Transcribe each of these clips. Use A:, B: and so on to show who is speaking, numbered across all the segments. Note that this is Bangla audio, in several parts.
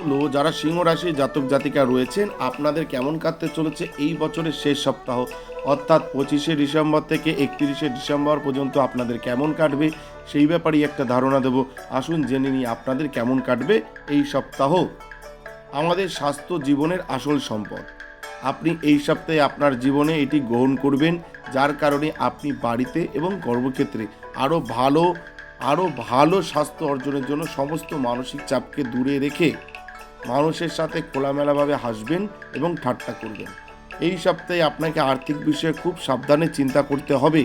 A: হলো, যারা সিংহ রাশি জাতক জাতিকা রয়েছেন, আপনাদের কেমন কাটতে চলেছে এই বছরের শেষ সপ্তাহ? অর্থাৎ পঁচিশে ডিসেম্বর থেকে একত্রিশে ডিসেম্বর পর্যন্ত আপনাদের কেমন কাটবে? সেই ব্যাপারেই একটা ধারণা দেব। আসুন জেনে নিই আপনাদের কেমন কাটবে এই সপ্তাহ। আমাদের স্বাস্থ্য জীবনের আসল সম্পদ। আপনি এই সপ্তাহে আপনার জীবনে এটি গ্রহণ করবেন, যার কারণে আপনি বাড়িতে এবং কর্মক্ষেত্রে আরও ভালো আরও ভালো স্বাস্থ্য অর্জনের জন্য সমস্ত মানসিক চাপকে দূরে রেখে মানুষের সাথে খোলামেলাভাবে হাসবেন এবং ঠাট্টা করবেন। এই সপ্তাহে আপনাকে আর্থিক বিষয়ে খুব সাবধানে চিন্তা করতে হবে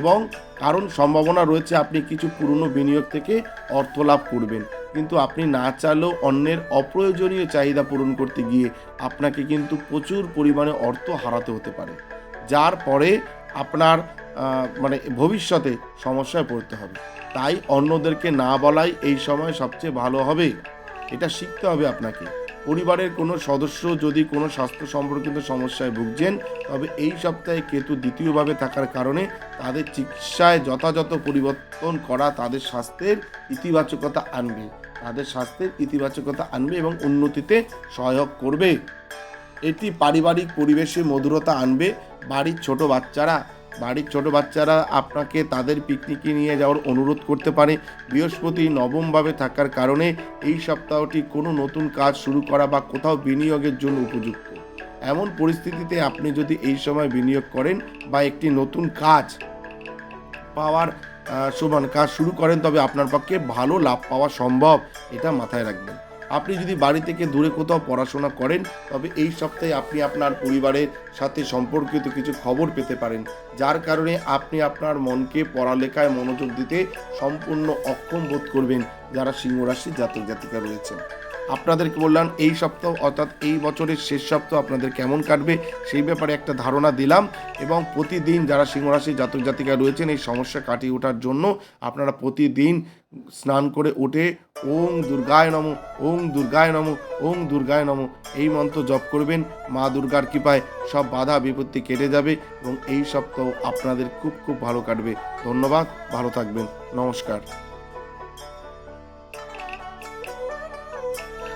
A: এবং কারণ সম্ভাবনা রয়েছে আপনি কিছু পুরনো বিনিয়োগ থেকে অর্থ লাভ করবেন। কিন্তু আপনি না চাইলেও অন্যের অপ্রয়োজনীয় চাহিদা পূরণ করতে গিয়ে আপনাকে কিন্তু প্রচুর পরিমাণে অর্থ হারাতে হতে পারে, যার পরে আপনার মানে ভবিষ্যতে সমস্যায় পড়তে হবে। তাই অন্যদেরকে না বলাই এই সময় সবচেয়ে ভালো হবে। এটা শিখতে হবে আপনাকে। পরিবারের কোনো সদস্য যদি কোনো স্বাস্থ্য সম্পর্কিত সমস্যায় ভুগছেন, তবে এই সপ্তাহে কেতু দ্বিতীয়ভাবে থাকার কারণে তাদের চিকিৎসায় যথাযথ পরিবর্তন করা তাদের স্বাস্থ্যের ইতিবাচকতা আনবে। তাদের স্বাস্থ্যের ইতিবাচকতা আনবে এবং উন্নতিতে সহায়ক করবে। এটি পারিবারিক পরিবেশে মধুরতা আনবে। বাড়ির ছোট বাচ্চারা বাড়ির ছোট বাচ্চারা আপনাকে তাদের পিকনিকে নিয়ে যাওয়ার অনুরোধ করতে পারে। বৃহস্পতি নবমভাবে থাকার কারণে এই সপ্তাহটি কোনো নতুন কাজ শুরু করা বা কোথাও বিনিয়োগের জন্য উপযুক্ত। এমন পরিস্থিতিতে আপনি যদি এই সময় বিনিয়োগ করেন বা একটি নতুন কাজ পাওয়ার সমান কাজ শুরু করেন, তবে আপনার পক্ষে ভালো লাভ পাওয়া সম্ভব। এটা মাথায় রাখবেন। আপনি যদি বাড়ি থেকে দূরে কোথাও পড়াশোনা করেন, তবে এই সপ্তাহে আপনি আপনার পরিবারের সাথে সম্পর্কিত কিছু খবর পেতে পারেন, যার কারণে আপনি আপনার মনকে পড়ালেখায় মনোযোগ দিতে সম্পূর্ণ অক্ষম বোধ করবেন, যারা সিংহরাশির জাতক জাতিকা রয়েছেন। আপনাদেরকে বললাম, এই সপ্তাহ অর্থাৎ এই বছরের শেষ সপ্তাহ আপনাদের কেমন কাটবে সেই ব্যাপারে একটা ধারণা দিলাম এবং প্রতিদিন যারা সিংহরাশি জাতক জাতিকা রয়েছেন এই সমস্যা কাটিয়ে ওঠার জন্য আপনারা প্রতিদিন স্নান করে উঠে ওং দুর্গায় নম, ওং দুর্গায় নম, ওং দুর্গায় নম, এই মন্ত্র জপ করবেন। মা দুর্গার কৃপায় সব বাধা বিপত্তি কেটে যাবে এবং এই সপ্তাহ আপনাদের খুব খুব ভালো কাটবে। ধন্যবাদ, ভালো থাকবেন। নমস্কার।